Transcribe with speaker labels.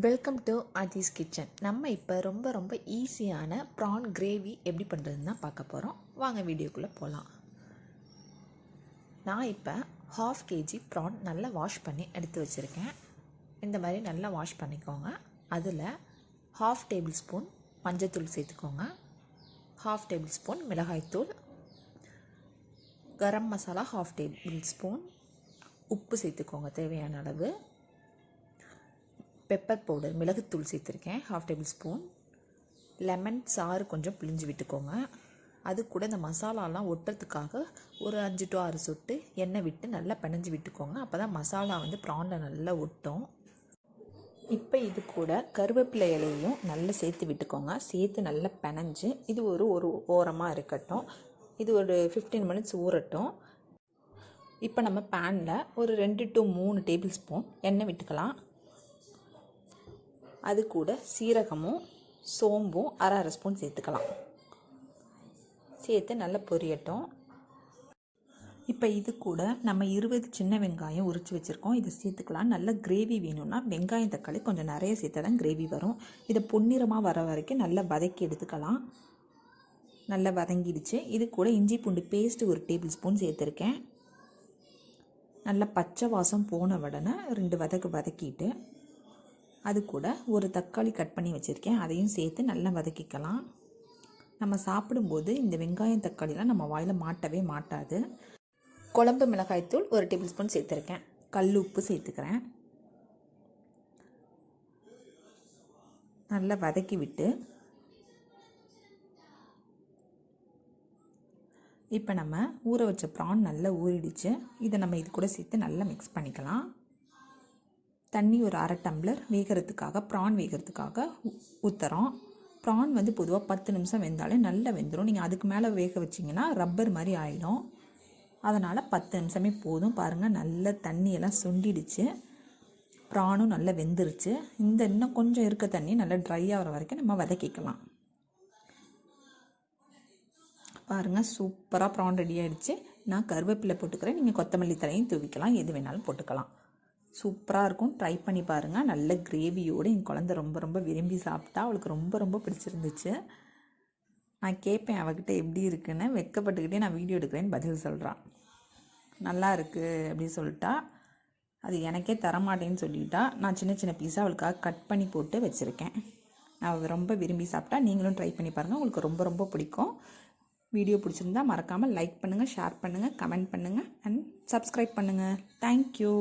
Speaker 1: Welcome to அதீஸ் kitchen நம்ம இப்போ ரொம்ப ரொம்ப ஈஸியான ப்ரான் கிரேவி எப்படி பண்ணுறதுன்னு தான் பார்க்க போகிறோம் வாங்க வீடியோக்குள்ளே போகலாம் நான் இப்போ ஹாஃப் கேஜி ப்ரான் நல்லா வாஷ் பண்ணி எடுத்து வச்சுருக்கேன். இந்த மாதிரி நல்லா வாஷ் பண்ணிக்கோங்க. அதில் ஹாஃப் டேபிள் ஸ்பூன் மஞ்சத்தூள் சேர்த்துக்கோங்க. ஹாஃப் டேபிள் ஸ்பூன் மிளகாய்த்தூள் garam masala half table spoon உப்பு சேர்த்துக்கோங்க தேவையான அளவு. பெப்பர் பவுடர் மிளகுத்தூள் சேர்த்துருக்கேன் ஹாஃப் டேபிள் ஸ்பூன் லெமன் சாறு கொஞ்சம் பிழிஞ்சு விட்டுக்கோங்க. அது கூட இந்த மசாலாலாம் ஒட்டுறதுக்காக ஒரு அஞ்சு டு ஆறு சொட்டு எண்ணெய் விட்டு நல்லா பிணைஞ்சு விட்டுக்கோங்க. அப்போ தான் மசாலா வந்து ப்ரானில் நல்லா ஒட்டும். இப்போ இது கூட கருவேப்பிலை இலையும் நல்லா சேர்த்து விட்டுக்கோங்க. சேர்த்து நல்லா பிணைஞ்சு இது ஒரு ஒரு ஓரமாக இருக்கட்டும். இது ஒரு ஃபிஃப்டீன் மினிட்ஸ் ஊறட்டும். இப்போ நம்ம பேனில் ஒரு ரெண்டு டு மூணு டேபிள் ஸ்பூன் எண்ணெய் விட்டுக்கலாம். அது கூட சீரகமும் சோம்பும் அரை அரை ஸ்பூன் சேர்த்துக்கலாம். சேர்த்து நல்லா பொரியட்டும். இப்போ இது கூட நம்ம இருபது சின்ன வெங்காயம் உரித்து வச்சுருக்கோம். இதை சேர்த்துக்கலாம். நல்ல கிரேவி வேணும்னா வெங்காயம் தக்காளி கொஞ்சம் நிறைய சேர்த்தா தான் கிரேவி வரும். இதை பொன்னிறமாக வர வரைக்கும் நல்லா வதக்கி எடுத்துக்கலாம். நல்லா வதங்கிடுச்சு. இது கூட இஞ்சி பூண்டு பேஸ்ட்டு ஒரு டேபிள் ஸ்பூன் சேர்த்துருக்கேன். நல்லா பச்சை வாசம் போன உடனே ரெண்டு வதக்கு வதக்கிட்டு அது கூட ஒரு தக்காளி கட் பண்ணி வச்சுருக்கேன். அதையும் சேர்த்து நல்லா வதக்கிக்கலாம். நம்ம சாப்பிடும்போது இந்த வெங்காயம் தக்காளிலாம் நம்ம வாயில் மாட்டவே மாட்டாது. குழம்பு மிளகாய்த்தூள் ஒரு டேபிள் ஸ்பூன் சேர்த்துருக்கேன். கல் உப்பு சேர்த்துக்கிறேன். நல்லா வதக்கி விட்டு இப்போ நம்ம ஊற வச்ச ப்ரான் நல்லா ஊறிடுச்சு. இதை நம்ம இது கூட சேர்த்து நல்லா மிக்ஸ் பண்ணிக்கலாம். தண்ணி ஒரு அரை டம்ளர் வேகிறதுக்காக ப்ரான் வேகிறதுக்காக ஊற்றுறோம் ப்ரான் வந்து பொதுவாக பத்து நிமிஷம் வெந்தாலே நல்லா வெந்துடும் நீங்கள் அதுக்கு மேலே வேக வச்சிங்கன்னா ரப்பர் மாதிரி ஆகிடும் அதனால் பத்து நிமிஷமே போதும். பாருங்கள் நல்ல தண்ணியெல்லாம் சுண்டிடுச்சு. ப்ரானும் நல்லா வெந்துருச்சு. இந்த இன்னும் கொஞ்சம் இருக்க தண்ணி நல்லா ட்ரை ஆகிற வரைக்கும் நம்ம வதக்கிக்கலாம். பாருங்கள் சூப்பராக ப்ரான் ரெடி ஆகிடுச்சு நான் கருவேப்பிலை போட்டுக்கிறேன். நீங்கள் கொத்தமல்லி தலையும் தூவிக்கலாம். எது வேணாலும் போட்டுக்கலாம். சூப்பராக இருக்கும் ட்ரை பண்ணி பாருங்கள் நல்ல கிரேவியோடு என் குழந்த ரொம்ப ரொம்ப விரும்பி சாப்பிட்டா அவளுக்கு ரொம்ப ரொம்ப பிடிச்சிருந்துச்சு. நான் கேட்பேன் அவகிட்ட எப்படி இருக்குன்னு. வெக்கப்பட்டுக்கிட்டே நான் வீடியோ எடுக்கிறேன்னு பதில் சொல்கிறான் நல்லா இருக்குது அப்படின்னு சொல்லிட்டா. அது எனக்கே தரமாட்டேன்னு சொல்லிட்டா. நான் சின்ன சின்ன பீஸாக அவளுக்காக கட் பண்ணி போட்டு வச்சுருக்கேன். அவள் ரொம்ப விரும்பி சாப்பிட்டா நீங்களும் ட்ரை பண்ணி பாருங்கள் உங்களுக்கு ரொம்ப ரொம்ப பிடிக்கும். வீடியோ பிடிச்சிருந்தா மறக்காமல் லைக் பண்ணுங்கள் ஷேர் பண்ணுங்கள் கமெண்ட் பண்ணுங்கள் அண்ட் சப்ஸ்கிரைப் பண்ணுங்கள் தேங்க்யூ